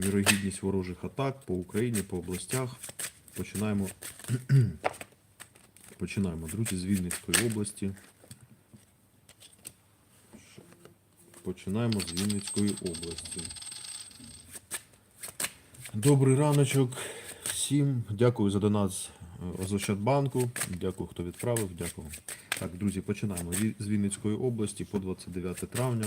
Вірогідність ворожих атак по Україні, по областях. Починаємо. Починаємо, друзі, з Вінницької області. Починаємо з Вінницької області. Добрий раночок всім. Дякую за донат з е, Озощадбанку. Дякую, хто відправив. Дякую. Так, друзі, починаємо з Вінницької області по 29 травня.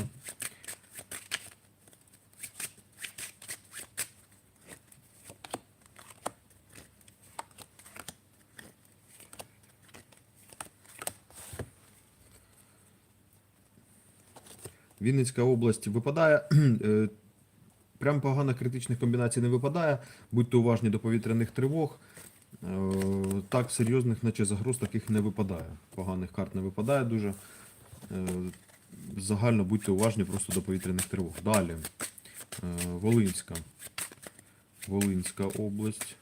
Вінницька область випадає. е, Прям погано критичних комбінацій не випадає. Будьте уважні до повітряних тривог. Е, Так, серйозних, наче загроз таких не випадає. Поганих карт не випадає дуже. Е, Загально будьте уважні просто до повітряних тривог. Далі. Волинська. Волинська область.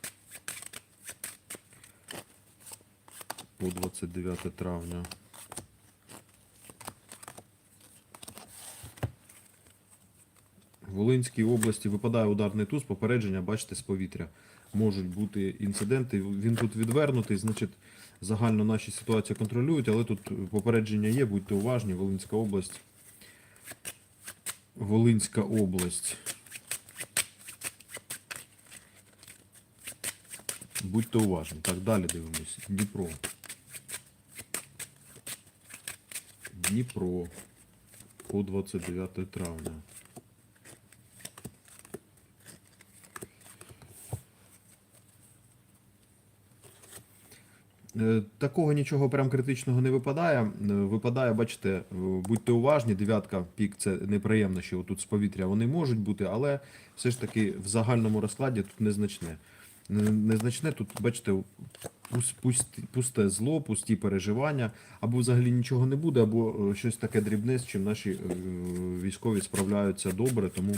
По 29 травня. В Волинській області випадає ударний туз, попередження, бачите, з повітря. Можуть бути інциденти. Він тут відвернутий, значить, загально наші ситуації контролюють, але тут попередження є, будьте уважні, Волинська область. Волинська область. Будьте уважні. Так, далі дивимось. Дніпро. Дніпро. По 29 травня. Такого нічого прям критичного не випадає. Е, Випадає, бачите, е, будьте уважні, дев'ятка пік це неприємно, що тут з повітря вони можуть бути, але все ж таки в загальному розкладі тут незначне. Незначне тут, бачите, пусте зло, пусті переживання, або взагалі нічого не буде, або е, щось таке дрібне, з чим наші е, військові справляються добре, тому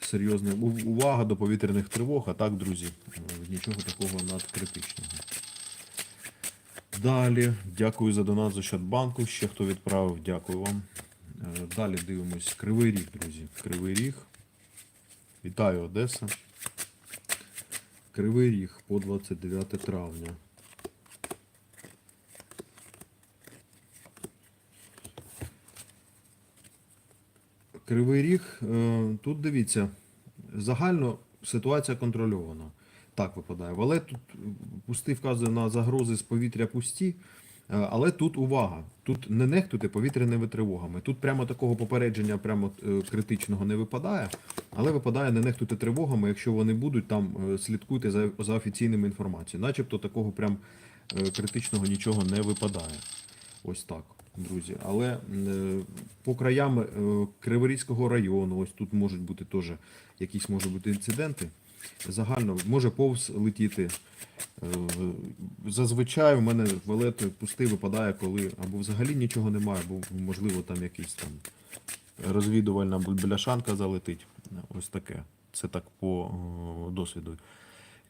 серйозна увага до повітряних тривог, а так, друзі, е, нічого такого надкритичного. Далі, дякую за донат з Ощадбанку. Ще хто відправив, дякую вам. Е, Далі дивимось. Кривий Ріг, друзі. Кривий Ріг. Вітаю, Одеса. Кривий Ріг по 29 травня. Кривий Ріг, е, тут дивіться, загально ситуація контрольована. Так випадає. Але тут пустий вказує на загрози з повітря пусті. Е, Але тут увага. Тут не нехтуйте повітряними тривогами. Тут прямо такого попередження прямо е, критичного не випадає, але випадає не нехтуйте тривогами. Якщо вони будуть, там е, слідкуйте за, за офіційними інформацією. Начебто такого прям критичного нічого не випадає. Ось так, друзі. Але по краям Криворізького району, ось тут можуть бути теж якісь можуть бути інциденти. Загально може повз летіти. Е, Зазвичай в мене велет пустий випадає, коли або взагалі нічого немає, або можливо там якийсь там розвідувальна бульбляшанка залетить. Ось таке. Це так по досвіду.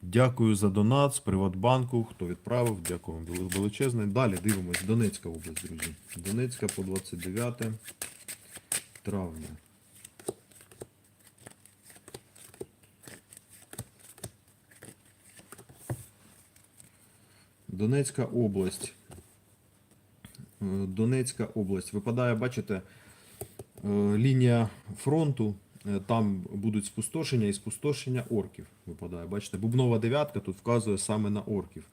Дякую за донат з Приватбанку. Хто відправив, дякую вам величезне. Далі дивимось. Донецька область, друзі. Донецька по 29 травня. Донецька область. Е, Донецька область. Випадає, бачите, е, лінія фронту. Е, Там будуть спустошення і спустошення орків. Випадає. Бачите, бубнова дев'ятка тут вказує саме на орків.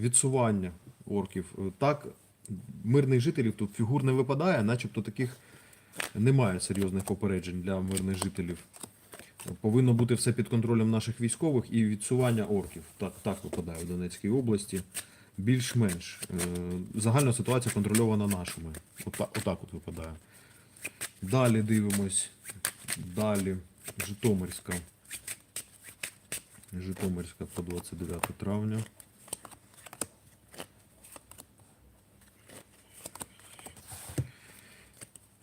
Відсування орків. Так, мирних жителів тут фігур не випадає, начебто таких немає серйозних попереджень для мирних жителів. Повинно бути все під контролем наших військових і відсування орків. Так, так випадає в Донецькій області. Більш-менш. Е, Загальна ситуація контрольована нашими. Отак Отак от випадає. Далі дивимось. Далі. Житомирська. Житомирська по 29 травня.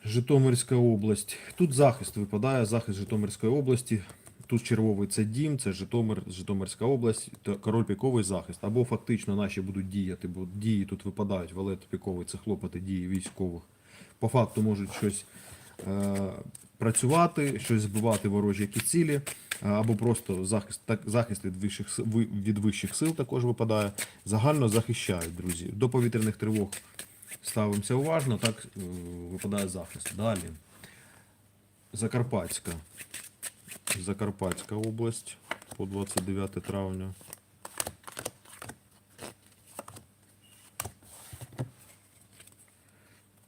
Житомирська область. Тут захист випадає, захист Житомирської області. Тут червовий це дім, це Житомир, Житомирська область, король піковий захист. Або фактично наші будуть діяти, бо дії тут випадають, валет піковий це хлопоти дії військових. По факту можуть щось е, працювати, щось збивати ворожі якісь цілі, або просто захист, так, захист від вищих, від вищих сил також випадає. Загально захищають, друзі. До повітряних тривог ставимося уважно, так е, випадає захист. Далі. Закарпатська. Закарпатська область по 29 травня.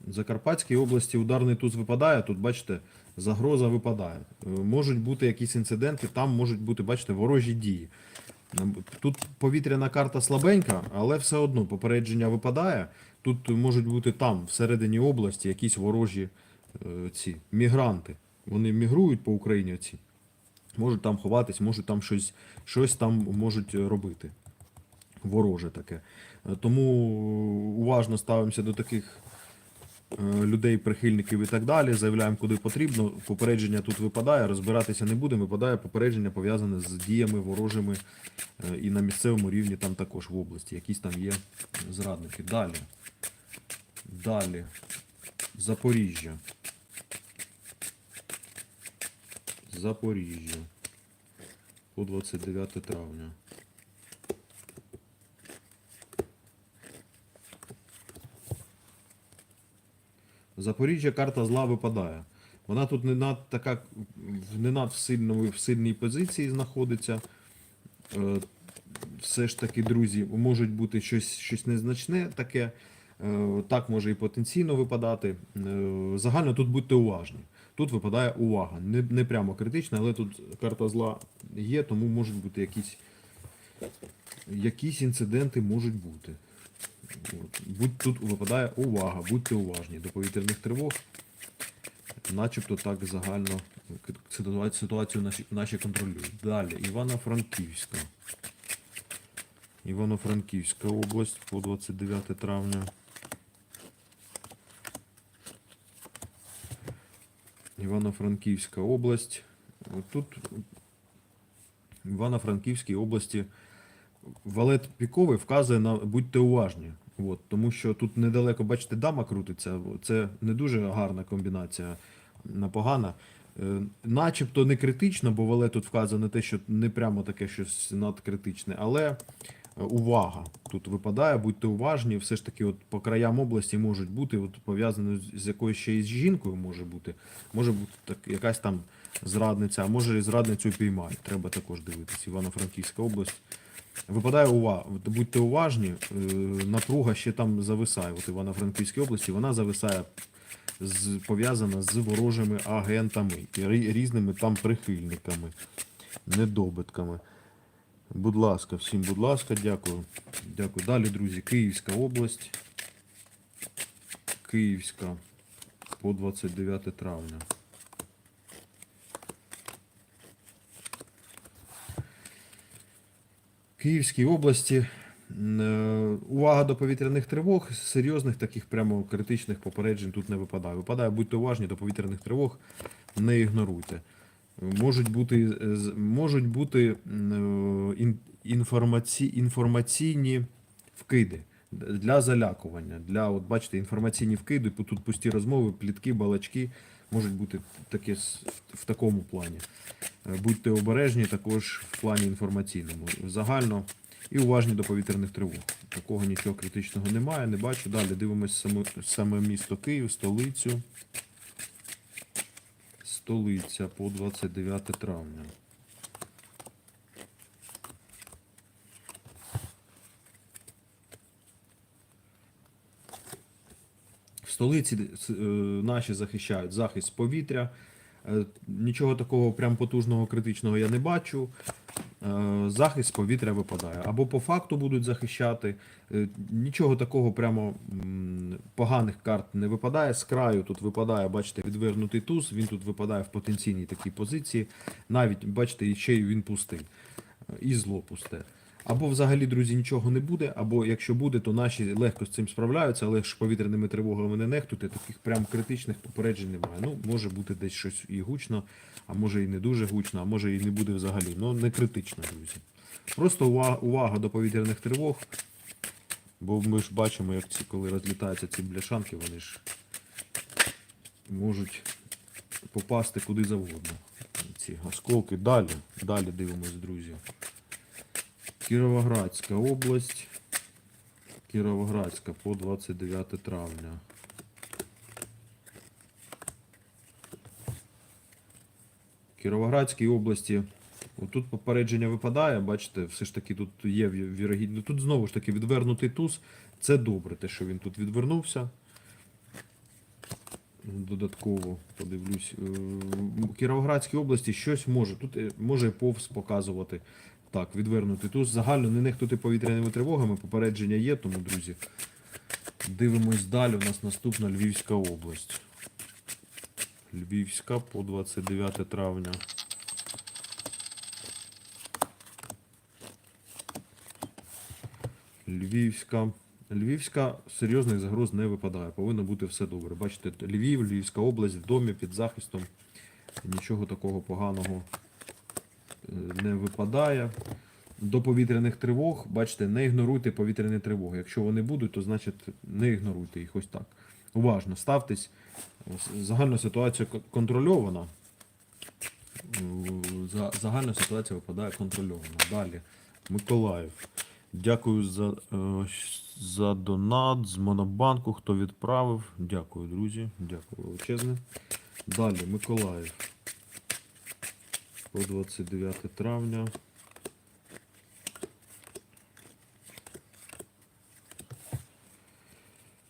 В Закарпатській області ударний туз випадає. Тут, бачите, загроза випадає. Е, Можуть бути якісь інциденти, там можуть бути, бачите, ворожі дії. Ем, Тут повітряна карта слабенька, але все одно попередження випадає. Тут можуть бути там, всередині області, якісь ворожі е, ці мігранти. Вони мігрують по Україні. Ці. Можуть там ховатись, можуть там щось, щось там можуть робити. Вороже таке. Е, Тому уважно ставимося до таких е, людей, прихильників і так далі. Заявляємо, куди потрібно. Попередження тут випадає, розбиратися не будемо. Випадає попередження пов'язане з діями ворожими е, і на місцевому рівні там також в області. Якісь там є зрадники. Далі. Далі. Запоріжжя. Запоріжжя. По 29 травня. Запоріжжя карта зла випадає. Вона тут не над така не над в сильному в сильній позиції знаходиться. Е, Все ж таки, друзі, можуть бути щось, щось незначне таке. Е, Так може і потенційно випадати. Е, Загально тут будьте уважні. Тут випадає увага. Не, не прямо критична, але тут карта зла є, тому можуть бути якісь, якісь інциденти можуть бути. Будь тут випадає увага, будьте уважні до повітряних тривог. Начебто так загально ситуацію, ситуацію наші, наші контролюють. Далі, Івано-Франківська. Івано-Франківська область по 29 травня. Івано-Франківська область. Тут в Івано-Франківській області валет піковий вказує на будьте уважні. От, тому що тут недалеко, бачите, дама крутиться. Це не дуже гарна комбінація, непогана. Е, Начебто не критично, бо валет тут вказано те, що не прямо таке щось надкритичне, але е, увага тут випадає, будьте уважні. Все ж таки, от по краям області можуть бути, от пов'язано з якоюсь ще із жінкою може бути. Може бути так, якась там зрадниця, а може і зрадницю піймають. Треба також дивитися. Івано-Франківська область. Випадає увага, будьте уважні, е, напруга ще там зависає. От Івано-Франківській області вона зависає пов'язана з ворожими агентами і різними там прихильниками, недобитками. Будь ласка, всім, будь ласка, дякую. Дякую. Далі, друзі, Київська область. Київська по 29 травня. Київській області е, увага до повітряних тривог, серйозних таких прямо критичних попереджень тут не випадає. Випадає, будьте уважні до повітряних тривог, не ігноруйте. Можуть бути, е, можуть бути е, ін- інформаці, інформаційні вкиди для залякування, для, от бачите, інформаційні вкиди, тут пусті розмови, плітки, балачки можуть бути таке в такому плані. Е, Будьте обережні також в плані інформаційному. Загально і уважні до повітряних тривог. Такого нічого критичного немає, не бачу. Далі дивимося саме, саме місто Київ, столицю. Столиця по 29 травня. Столиці е, наші захищають захист з повітря. Е, Нічого такого прям потужного критичного я не бачу. Е, Захист з повітря випадає. Або по факту будуть захищати. Нічого такого прямо поганих карт не випадає. З краю тут випадає, бачите, відвернутий туз. Він тут випадає в потенційній такій позиції. Навіть, бачите, ще й він пустий. І зло пусте. Або взагалі, друзі, нічого не буде, або якщо буде, то наші легко з цим справляються, але ж повітряними тривогами не нехтуйте, таких прям критичних попереджень немає. Ну, може бути десь щось і гучно, а може і не дуже гучно, а може і не буде взагалі. Ну, не критично, друзі. Просто увага, увага до повітряних тривог. Бо ми ж бачимо, як ці, коли розлітаються ці бляшанки, вони ж можуть попасти куди завгодно. Ці осколки. Далі, далі дивимось, друзі. Кіровоградська область. Кіровоградська по 29 травня. Кіровоградській області. Тут попередження випадає, бачите, все ж таки тут є ві- вірогідно. Тут знову ж таки відвернутий туз. Це добре, те, що він тут відвернувся. Додатково подивлюсь. Е, В Кіровоградській області щось може. Тут е, може повз показувати. Так, відвернутий туз. Загально не нехтути повітряними тривогами. Попередження є, тому, друзі. Дивимось далі. У нас наступна Львівська область. Львівська по 29 травня. Львівська. Львівська серйозних загроз не випадає. Повинно бути все добре. Бачите, Львів, Львівська область в домі під захистом. Нічого такого поганого не випадає. До повітряних тривог, бачите, не ігноруйте повітряні тривоги. Якщо вони будуть, то значить не ігноруйте їх ось так. Уважно ставтесь. Загальна ситуація контрольована. Загальна ситуація випадає контрольована. Далі. Миколаїв. Дякую за, е, за донат з Монобанку, хто відправив. Дякую, друзі. Дякую величезне. Далі, Миколаїв. По 29 травня.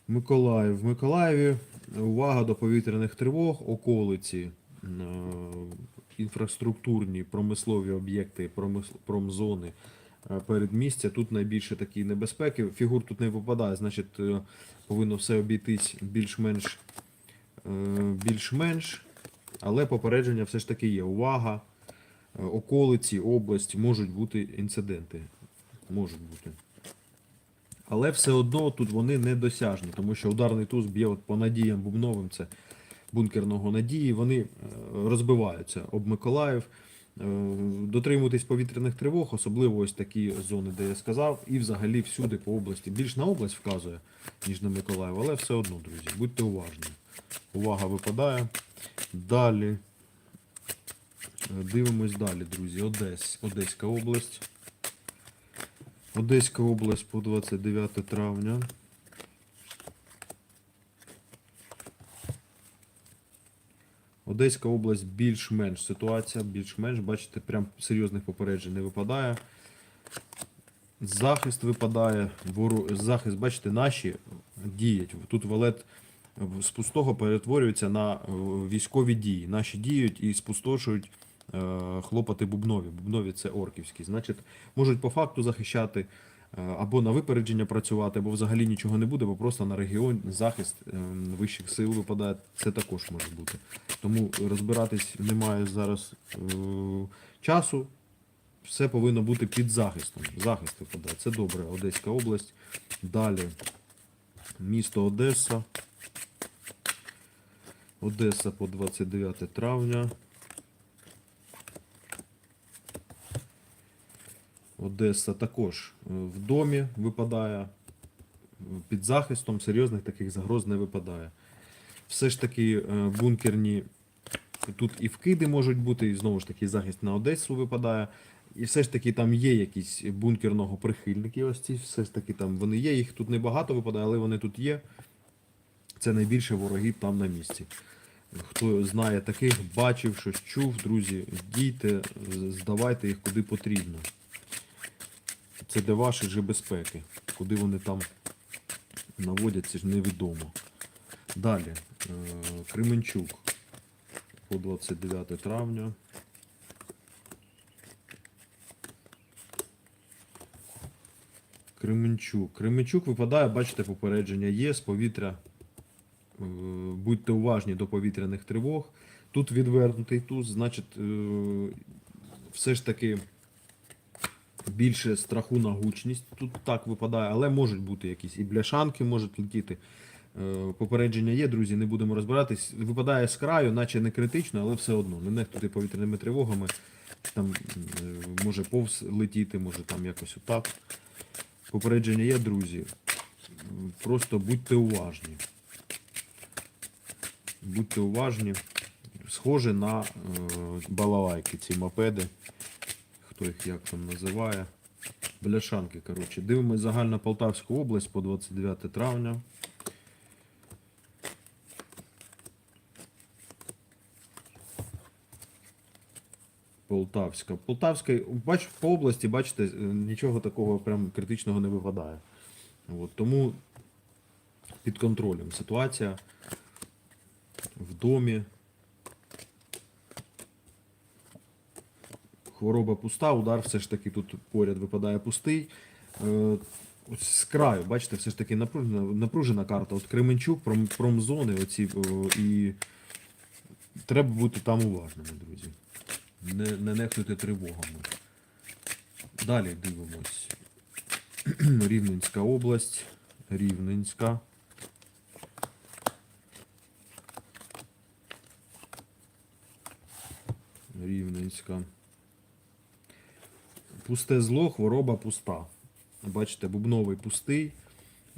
Миколаїв. В Миколаєві увага до повітряних тривог, околиці, е, інфраструктурні, промислові об'єкти, промзони, е, передмістя. Тут найбільше такі небезпеки. Фігур тут не випадає, значить е, повинно все обійтись більш-менш, більш-менш, але попередження все ж таки є. Увага, околиці, область, можуть бути інциденти. Можуть бути. Але все одно тут вони недосяжні, тому що ударний туз б'є от по надіям бубновим, це бункерного надії, вони е, розбиваються об Миколаїв. Е, Дотримуйтесь повітряних тривог, особливо ось такі зони, де я сказав, і взагалі всюди по області. Більш на область вказує, ніж на Миколаїв, але все одно, друзі, будьте уважні. Увага випадає. Далі. Дивимось далі, друзі. Одесь, Одеська область. Одеська область по 29 травня. Одеська область більш-менш ситуація, більш-менш, бачите, прям серйозних попереджень не випадає. Захист випадає, захист, бачите, наші діють. Тут валет з пустого перетворюється на е, військові дії. Наші діють і спустошують хлопати бубнові. Бубнові це орківські. Значить, можуть по факту захищати е, або на випередження працювати, або взагалі нічого не буде, бо просто на регіон захист е, вищих сил випадає. Це також може бути. Тому розбиратись немає зараз е, часу. Все повинно бути під захистом. Захист випадає. Це добре. Одеська область. Далі місто Одеса. Одеса по 29 травня. Одеса також е, в домі випадає. е, Під захистом серйозних таких загроз не випадає. Все ж таки е, бункерні тут і вкиди можуть бути, і знову ж таки захист на Одесу випадає. І все ж таки там є якісь бункерного прихильники. Ось ці, все ж таки там вони є. Їх тут небагато випадає, але вони тут є. Це найбільше ворогів там на місці. Хто знає таких, бачив, щось чув, друзі, дійте, здавайте їх куди потрібно. Це для вашої же безпеки. Куди вони там наводяться, невідомо. Далі. е, Кременчук по 29 травня. Кременчук. Кременчук випадає, бачите, попередження є з повітря. Е, Будьте уважні до повітряних тривог. Тут відвернутий туз, значить, е, все ж таки більше страху на гучність. Тут так випадає, але можуть бути якісь і бляшанки можуть летіти. Е, Попередження є, друзі, не будемо розбиратись. Випадає з краю, наче не критично, але все одно. Не нехтуйте повітряними тривогами. Там е, може повз летіти, може там якось отак. Попередження є, друзі. Просто будьте уважні. Будьте уважні. схоже на е, балалайки, ці мопеди. Хто їх як там називає. Бляшанки, коротше. Дивимось загальна Полтавську область по 29 травня. Полтавська. Полтавська, бач, по області, бачите, е, нічого такого прям критичного не випадає. От, тому під контролем ситуація в домі. Хвороба пуста, удар все ж таки тут поряд випадає пустий. Е, ось з краю, бачите, все ж таки напружена, напружена карта. От Кременчук, пром, промзони, оці, і треба бути там уважними, друзі. Не, не нехтуйте тривогами. Далі дивимось. Рівненська область. Рівненська. Рівненська. Пусте зло, хвороба пуста. Бачите, бубновий пустий.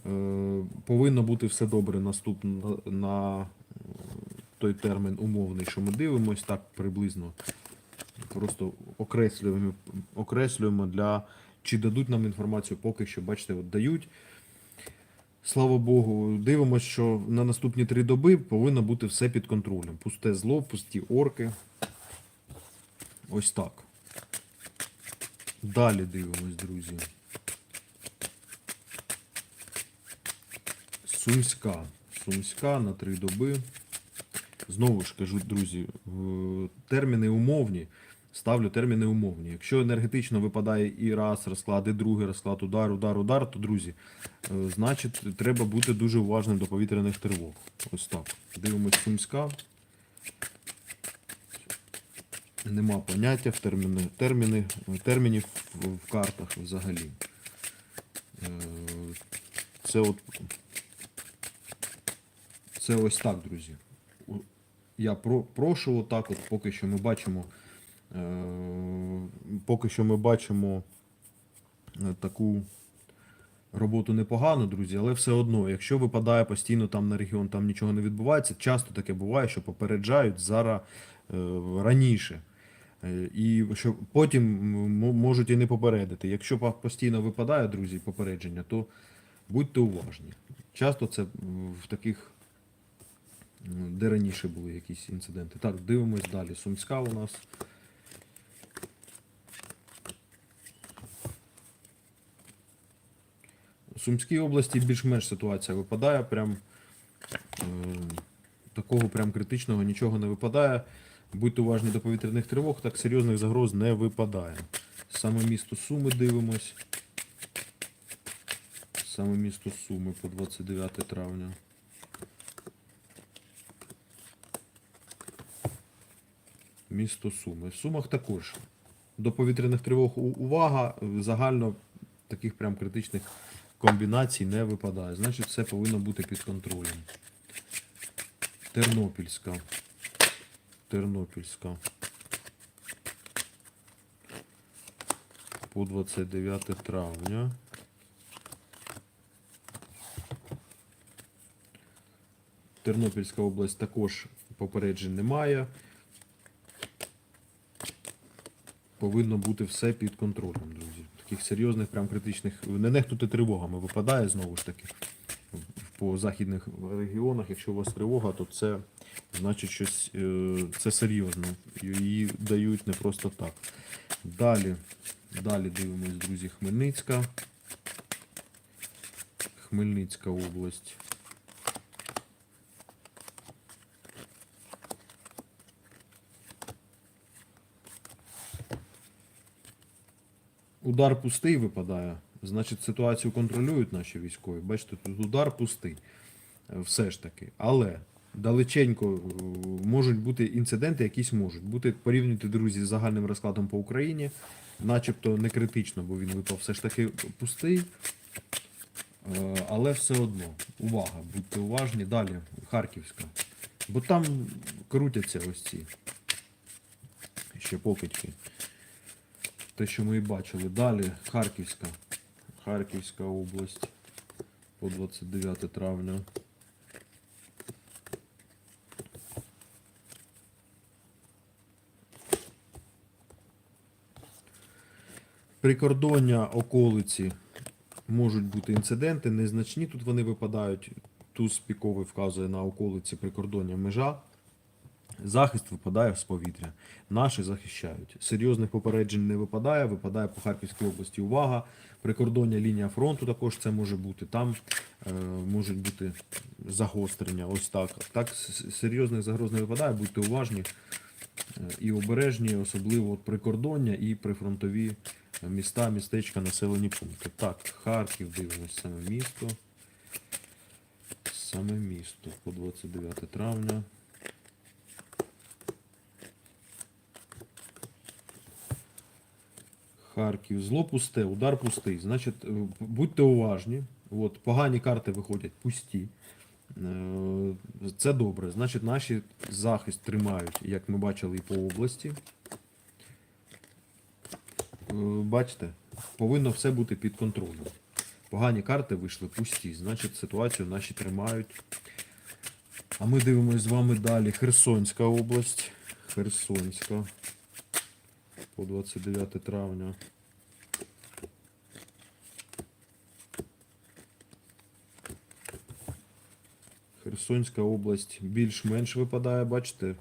Е, повинно бути все добре наступно на е, той термін умовний, що ми дивимось, так приблизно. Просто окреслюємо, окреслюємо для. Чи дадуть нам інформацію поки що, бачите, от дають. Слава Богу, дивимося, що на наступні три доби повинно бути все під контролем. Пусте зло, пусті орки. Ось так. Далі дивимось, друзі. Сумська. Сумська на три доби. Знову ж кажу, друзі, терміни умовні. Ставлю терміни умовні. Якщо енергетично випадає і раз розклад, і другий розклад, удар, удар, удар, то друзі, е, значить, треба бути дуже уважним до повітряних тривог. Ось так. Дивимось Сумська. Нема поняття в терміни, терміни, термінів в, картах взагалі. Е, Це от. Це ось так, друзі. Я про, прошу отак, от поки що ми бачимо. Е, поки що ми бачимо е, таку роботу непогану, друзі, але все одно, якщо випадає постійно там на регіон, там нічого не відбувається, часто таке буває, що попереджають зараз раніше. Е, І що потім можуть і не попередити. Якщо постійно випадає, друзі, попередження, то будьте уважні. Часто це в таких, де раніше були якісь інциденти. Так, дивимось далі. Сумська у нас. У Сумській області більш-менш ситуація випадає. Прям е, такого прям критичного нічого не випадає. Будьте уважні до повітряних тривог, так серйозних загроз не випадає. Саме місто Суми дивимось. Саме місто Суми по 29 травня. Місто Суми. В Сумах також. До повітряних тривог увага. Загально таких прям критичних комбінацій не випадає. Значить, все повинно бути під контролем. Тернопільська. Тернопільська. По 29 травня. Тернопільська область також попереджень немає. Повинно бути все під контролем, друзі. Таких серйозних, прям критичних. Не нехтуйте тривогами випадає знову ж таки. По західних регіонах, якщо у вас тривога, то це значить щось е, це серйозно. Її дають не просто так. Далі, далі дивимось, друзі, Хмельницька. Хмельницька область. Удар пустий випадає. Значить, ситуацію контролюють наші військові. Бачите, тут удар пустий. Е, Все ж таки. Але далеченько е, можуть бути інциденти, якісь можуть бути. Порівнюйте, друзі, з загальним розкладом по Україні. Начебто не критично, бо він випав все ж таки пустий. Е, Але все одно, увага, будьте уважні. Далі, Харківська. Бо там крутяться ось ці ще покидьки. Те, що ми і бачили. Далі Харківська. Харківська область по 29 травня. Прикордоння околиці можуть бути інциденти, незначні тут вони випадають. Туз піковий вказує на околиці прикордоння межа. Захист випадає з повітря. Наші захищають. Серйозних попереджень не випадає, випадає по Харківській області увага. Прикордоння лінія фронту також це може бути. Там е, можуть бути загострення. Ось так. Так, серйозних загроз не випадає, будьте уважні е, і обережні, особливо от прикордоння і прифронтові міста, містечка, населені пункти. Так, Харків, дивимось саме місто. Саме місто по 29 травня. Харків, зло пусте, удар пустий. Значить, е, будьте уважні. От, погані карти виходять пусті. Е, Це добре. Значить, наші захист тримають, як ми бачили, і по області. Е, Бачите, повинно все бути під контролем. Погані карти вийшли пусті, значить ситуацію наші тримають. А ми дивимося з вами далі. Херсонська область. Херсонська. По 29 травня. Херсонська область більш-менш випадає, бачите.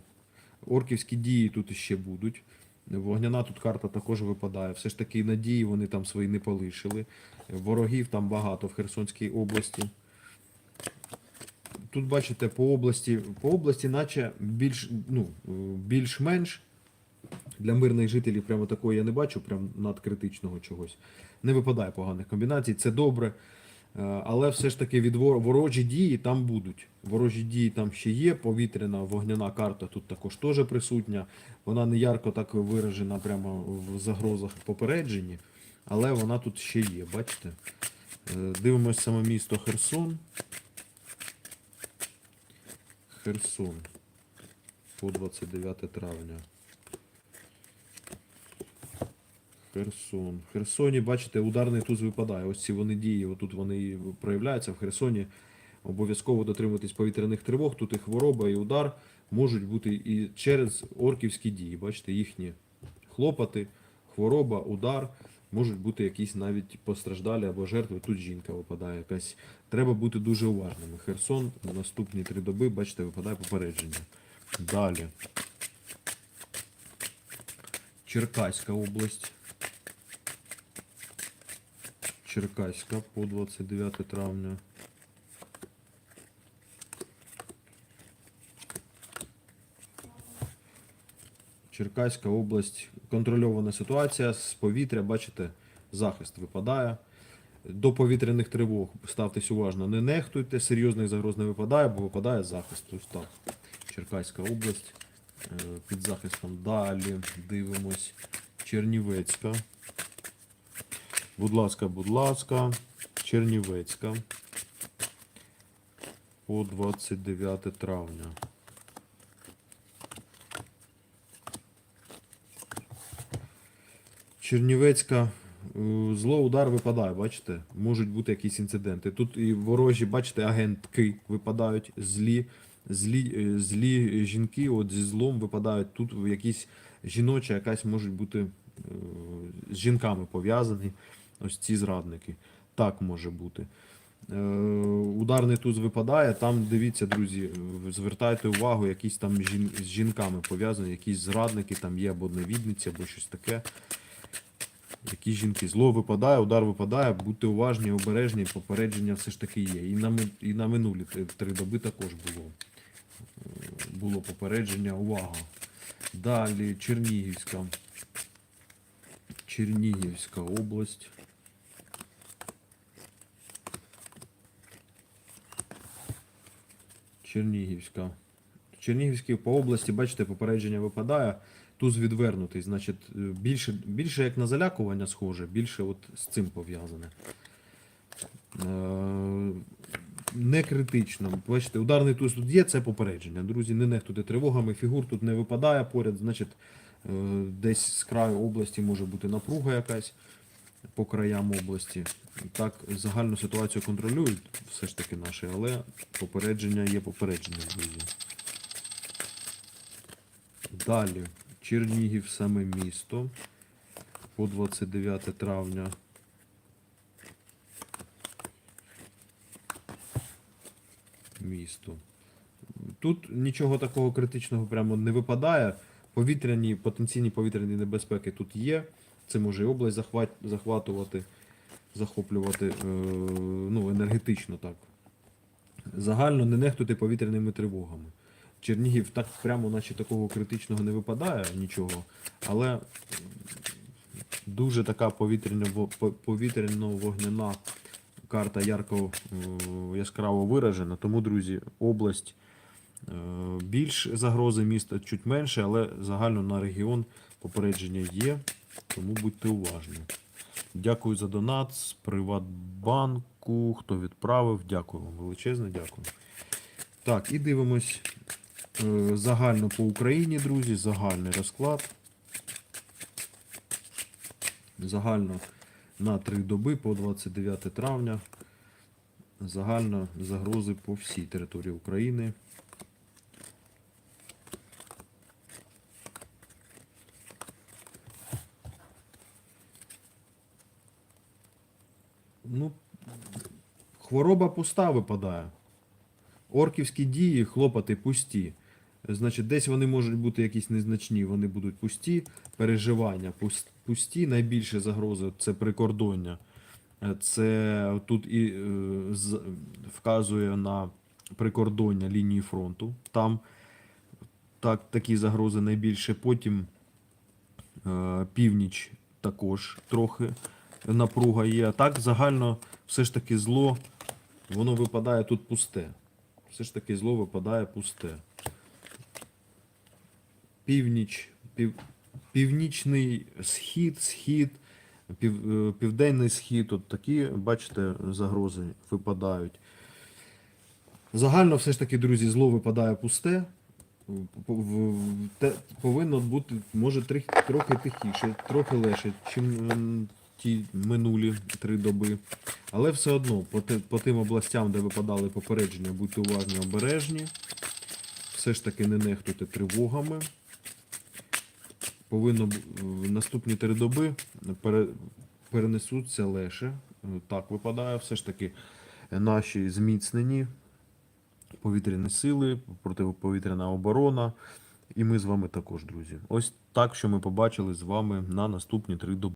Орківські дії тут іще будуть. Вогняна тут карта також випадає. Все ж таки надії вони там свої не полишили. Ворогів там багато в Херсонській області. Тут бачите, по області, по області, наче більш, ну, більш-менш для мирних жителів прямо такого я не бачу, прям надкритичного чогось. Не випадає поганих комбінацій, це добре. Е, Але все ж таки від ворожі дії там будуть. Ворожі дії там ще є. Повітряна вогняна карта тут також теж присутня. Вона не ярко так виражена прямо в загрозах попередженні, але вона тут ще є, бачите? Е, Дивимось саме місто Херсон. Херсон по 29 травня. Херсон. В Херсоні, бачите, ударний туз випадає. Ось ці вони дії, отут вони проявляються. В Херсоні обов'язково дотримуватись повітряних тривог. Тут і хвороба, і удар можуть бути і через орківські дії. Бачите, їхні хлопоти, хвороба, удар. Можуть бути якісь навіть постраждалі або жертви. Тут жінка випадає якась. Треба бути дуже уважними. Херсон на наступні три доби, бачите, випадає попередження. Далі. Черкаська область. Черкаська по 29 травня. Черкаська область. Контрольована ситуація з повітря, бачите, захист випадає. До повітряних тривог ставтесь уважно, не нехтуйте, серйозних загроз не випадає, бо випадає захист. Ось так. Черкаська область е, під захистом. Далі дивимось. Чернівецька. Будь ласка, будь ласка. Чернівецька. По 29 травня. Чернівецька. е, Зло удар випадає, бачите? Можуть бути якісь інциденти. Тут і ворожі, бачите, агентки випадають, злі, злі, е, злі жінки, от зі злом випадають. Тут якісь жіноча, якась можуть бути е, з жінками пов'язані. Ось ці зрадники. Так може бути. Е, Ударний туз випадає. Там дивіться, друзі, звертайте увагу, якісь там жін, з жінками пов'язані, якісь зрадники там є або невідниці, або щось таке. Які жінки? Зло випадає, удар випадає, будьте уважні, обережні, попередження все ж таки є. І на, і на минулі три- три доби також було. Е, Було попередження, увага. Далі Чернігівська. Чернігівська область. Чернігівська. Чернігівській по області, бачите, попередження випадає. Туз відвернутий, значить, е, більше, більше як на залякування схоже, більше от з цим пов'язане. Е, Не критично. Бачите, ударний туз тут є, це попередження. Друзі, не нехтуйте тривогами, фігур тут не випадає поряд, значить, е, десь з краю області може бути напруга якась по краям області. Так, загальну ситуацію контролюють все ж таки наші, але попередження є попередження. Далі. Чернігів саме місто. по 29 травня. Місто. Тут нічого такого критичного прямо не випадає. Повітряні, потенційні повітряні небезпеки тут є. Це може і область захват, захватувати, захоплювати е, ну, енергетично так. Загально не нехтуйте повітряними тривогами. Чернігів так прямо, наче такого критичного не випадає нічого, але дуже така повітряно, повітряно-вогняна карта ярко е, яскраво виражена. Тому, друзі, область е, більш загрози міста чуть менше, але загально на регіон попередження є, тому будьте уважні. Дякую за донат з Приватбанку. Хто відправив? Дякую вам величезне, дякую. Так, і дивимось е, загально по Україні, друзі, загальний розклад. Загально на три доби по 29 травня. Загально загрози по всій території України. Ну, хвороба пуста випадає. Орківські дії, хлопоти пусті. Значить, десь вони можуть бути якісь незначні, вони будуть пусті. Переживання пусті. Найбільше загрози це прикордоння. Е, Це тут і е, вказує на прикордоння лінії фронту. Там так, такі загрози найбільше. Потім е, північ також трохи напруга є. А так загально все ж таки зло, воно випадає тут пусте. Все ж таки зло випадає пусте. Північ, пів, північний схід, схід, пів, е, південний схід. От такі, бачите, загрози випадають. Загально все ж таки, друзі, зло випадає пусте. Повинно бути, може, трохи тихіше, трохи легше, чим ті минулі три доби. Але все одно, по, по тим областям, де випадали попередження, будьте уважні, обережні. Все ж таки не нехтуйте тривогами. Повинно в наступні три доби пере, перенесуться легше. Е, Так випадає. Все ж таки наші зміцнені повітряні сили, протиповітряна оборона. І ми з вами також, друзі. Ось так, що ми побачили з вами на наступні три доби.